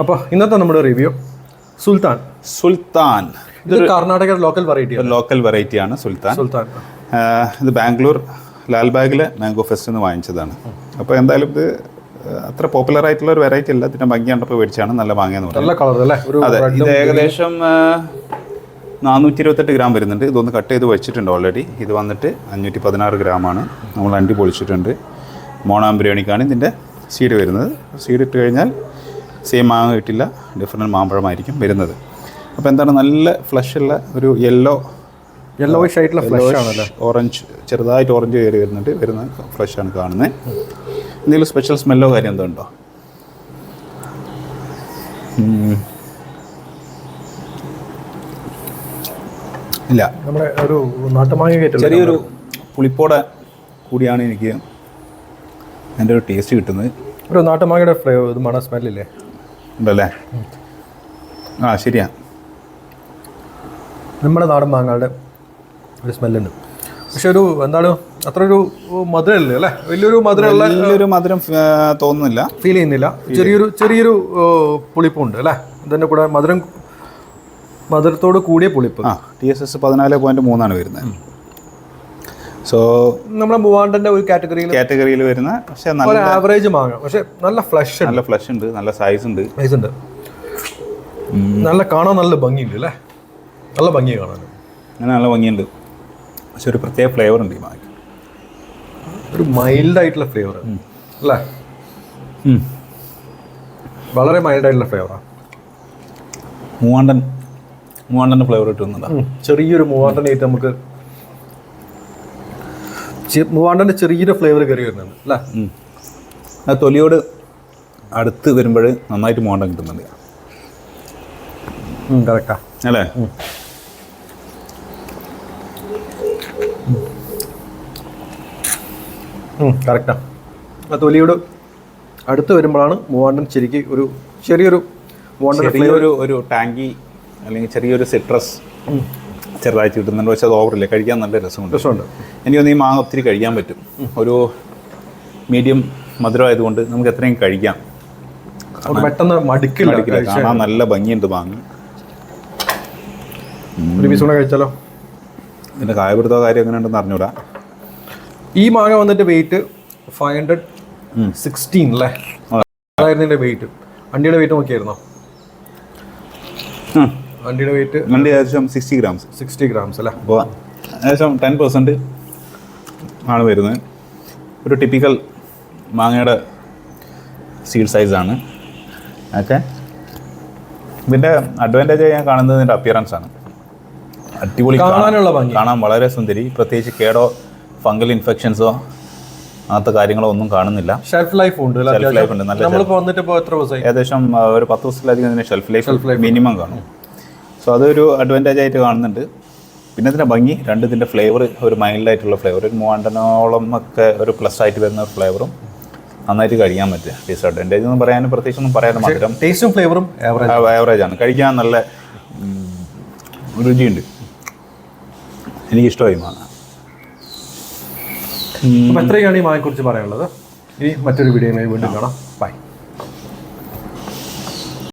അപ്പോൾ ഇന്നത്തെ നമ്മുടെ റിവ്യൂ സുൽത്താൻ. സുൽത്താൻ. ഇത് Karnataka local variety local variety ആണ് സുൽത്താൻ. സുൽത്താൻ. ഇത് ബാംഗ്ലൂർ ലാൽബാഗിലെ മാംഗോ ഫെസ്റ്റ് നിന്ന് വാങ്ങിച്ചതാണ്. അപ്പോൾ എന്തായാലും ഇത് അത്ര പോപ്പുലർ ആയിട്ടുള്ള ഒരു വെറൈറ്റി അല്ല. ഇതിന്റെ ഭംഗി കണ്ടപ്പോൾ മേടിച്ചാണ് നല്ല വാങ്ങിയെന്ന് പറഞ്ഞത് അതെ ഇത് ഏകദേശം നാനൂറ്റി ഇരുപത്തെട്ട് ഗ്രാം വരുന്നുണ്ട്. ഇതൊന്ന് കട്ട് ചെയ്ത് വെച്ചിട്ടുണ്ട് ഓൾറെഡി ഇത് വന്നിട്ട് അഞ്ഞൂറ്റി പതിനാറ് ഗ്രാമാണ് നമ്മൾ അണ്ടി പൊളിച്ചിട്ടുണ്ട്. മോണാം ബിരിയാണിക്കാണ് ഇതിന്റെ സീഡ് വരുന്നത്. സീഡ് ഇട്ട് കഴിഞ്ഞാൽ സെയിം മാങ്ങ കിട്ടില്ല ഡിഫറെന്റ് മാമ്പഴമായിരിക്കും വരുന്നത്. അപ്പോൾ എന്താണ് നല്ല ഫ്ലഷ് ഉള്ള ഒരു യെല്ലോ യെല്ലോയിഷ് ആയിട്ടുള്ള ഫ്ലഷ് ആണല്ലേ. ഓറഞ്ച് ചെറുതായിട്ട് ഓറഞ്ച് കയറി വരുന്നുണ്ട്. വരുന്ന ഫ്ലഷ് ആണ് കാണുന്നത് എന്തെങ്കിലും സ്പെഷ്യൽ സ്മെല്ലോ കാര്യം എന്തോ ഉണ്ടോ ഇല്ല. നമ്മുടെ ഒരു നാട്ടുമാങ്ങ ചെറിയൊരു പുളിപ്പോടെ കൂടിയാണ് എനിക്ക് എന്റെ ഒരു ടേസ്റ്റ് കിട്ടുന്നത്. ഒരു നാട്ടുമാങ്ങയുടെ ഫ്ലേവർ ഇത് മണ സ്മെല്ലില്ലേ ഉണ്ടല്ലേ? ആ ശരിയാ. നമ്മുടെ നാടൻ മാങ്ങകളുടെ ഒരു സ്മെല്ലുണ്ട്. പക്ഷെ ഒരു എന്താണ് അത്ര ഒരു മധുരമല്ലേ അല്ലേ? വലിയൊരു മധുരമുള്ള വലിയൊരു മധുരം തോന്നുന്നില്ല. ഫീൽ ചെയ്യുന്നില്ല. ചെറിയൊരു ചെറിയൊരു പുളിപ്പുണ്ട് അല്ലേ? ഇതിന്റെ കൂടെ മധുരം മധുരത്തോട് കൂടിയ പുളിപ്പ്. ആ ടി എസ് എസ് പതിനാല് പോയിന്റ് മൂന്നാണ് വരുന്നത്. സോ നമ്മുടെ മൂവാണ്ടന്റെ ഒരു കാറ്റഗറിയിൽ കാറ്റഗറിയിൽ വരുന്ന പക്ഷേ നല്ല ആവറേജ് മാങ്ങ. പക്ഷെ നല്ല ഫ്ലഷ് നല്ല ഫ്ലഷ് ഉണ്ട് നല്ല സൈസ് ഉണ്ട്. സൈസ് ഉണ്ട്. നല്ല കാണാൻ നല്ല ഭംഗിയുണ്ട് അല്ലേ? നല്ല ഭംഗിയാണ് കാണാൻ. അങ്ങനെ നല്ല ഭംഗിയുണ്ട്. പക്ഷെ ഒരു പ്രത്യേക ഫ്ലേവർ ഉണ്ട് ഈ മാങ്ങ ഒരു മൈൽഡ് ആയിട്ടുള്ള ഫ്ലേവർ അല്ലേ? വളരെ മൈൽഡ് ആയിട്ടുള്ള ഫ്ലേവറാണ് മൂവാണ്ടൻ മൂവാണ്ടന്റെ ഫ്ലേവർ കിട്ടുന്നുണ്ടോ ചെറിയൊരു മൂവാണ്ടൻ മൂവാണ്ടനായിട്ട് നമുക്ക് മൂവാണ്ടന്റെ ചെറിയൊരു ഫ്ലേവർ കയറി വരുന്നുണ്ട് അല്ലേ. ആ തൊലിയോട് അടുത്ത് വരുമ്പോൾ നന്നായിട്ട് മൂവാണ്ടൻ കിട്ടുന്നുണ്ട്. കറക്റ്റാ അല്ലേ? കറക്റ്റാ ആ. തൊലിയോട് അടുത്ത് വരുമ്പോഴാണ് മൂവാണ്ടൻ ശരിക്ക് ഒരു ചെറിയൊരു മൂവാണ്ടൻ ഫ്ലേവർ ഒരു ടാങ്കി അല്ലെങ്കിൽ ചെറിയൊരു സിട്രസ് ചെറുതായിട്ട് കിട്ടുന്നുണ്ട്. പക്ഷേ അത് ഓവറില്ല? കഴിക്കാൻ നല്ല രസമുണ്ട്. രസമുണ്ട്. എനിക്ക് തോന്നുന്നു ഈ മാങ്ങ ഒത്തിരി കഴിക്കാൻ പറ്റും. ഒരു മീഡിയം മധുരമായതുകൊണ്ട് നമുക്ക് എത്രയും കഴിക്കാം. പെട്ടെന്ന് മടുക്കില്ല. കാണാൻ നല്ല ഭംഗിയുണ്ട് മാങ്ങ. ഒരു പീസ് കൂടെ കഴിച്ചാലോ? ഇതിന്റെ കായപിടുത്തോ കാര്യം എങ്ങനെ ഉണ്ടെന്ന് അറിഞ്ഞൂടാ. ഈ മാങ്ങ വന്നിട്ട് വെയിറ്റ് ഫൈവ് ഹൺഡ്രഡ് സിക്സ്റ്റീൻ അല്ലേ? അതായിരുന്നു ഇതിന്റെ വെയിറ്റ് വണ്ടിയുടെ വെയിറ്റ് നോക്കിയായിരുന്നോ. വണ്ടിയുടെ വെയിറ്റ് വണ്ടി ഏകദേശം സിക്സ്റ്റി ഗ്രാംസ് സിക്സ്റ്റി ഗ്രാംസ് അല്ലേ? അപ്പോൾ ഏകദേശം ടെൻ പെർസെന്റ് ആണ് വരുന്നത്. ഒരു ടിപ്പിക്കൽ മാങ്ങയുടെ സീഡ് സൈസാണ് ഓക്കെ ഇതിന്റെ അഡ്വാന്റേജ് ഞാൻ കാണുന്നത് ഇതിന്റെ അപ്പിയറൻസ് ആണ്. അടിപൊളി കാണാൻ- കാണാനുള്ള കാണാൻ വളരെ സുന്ദരി. പ്രത്യേകിച്ച് കേടോ ഫംഗൽ ഇൻഫെക്ഷൻസോ അങ്ങനത്തെ കാര്യങ്ങളോ ഒന്നും കാണുന്നില്ല. ഷെൽഫ് ലൈഫ് ഉണ്ട് ഷെൽഫ് ലൈഫ് ഉണ്ട്. നല്ല ഏകദേശം ഒരു പത്ത് ദിവസത്തിലധികം ഷെൽഫ് ലൈഫ് മിനിമം കാണും. സോ അതൊരു അഡ്വാന്റേജ് ആയിട്ട് കാണുന്നുണ്ട്. പിന്നെ ഇതിന്റെ ഭംഗി രണ്ട് ഇതിന്റെ ഫ്ലേവർ ഒരു മൈൽഡ് ആയിട്ടുള്ള ഫ്ലേവർ ഒരു മൂവാണ്ടനോളം ഒക്കെ ഒരു പ്ലസ് ആയിട്ട് വരുന്ന ഫ്ലേവറും നന്നായിട്ട് കഴിക്കാൻ പറ്റുക. ഡിസഡ്വാന്റേജ് എന്ന് പറയാനും പ്രത്യേകിച്ച് ഒന്നും പറയാനും മധുരം ടേസ്റ്റും ഫ്ലേവറും ആവറേജ് ആണ്. കഴിക്കാൻ നല്ല രുചിയുണ്ട്. എനിക്കിഷ്ടമായി മാങ്ങ അപ്പോൾ എത്രയാണ് ഈ മാങ്ങയെക്കുറിച്ച് പറയാനുള്ളത്. ഇനി മറ്റൊരു വീഡിയോയുമായി വീണ്ടും കാണാം. ബൈ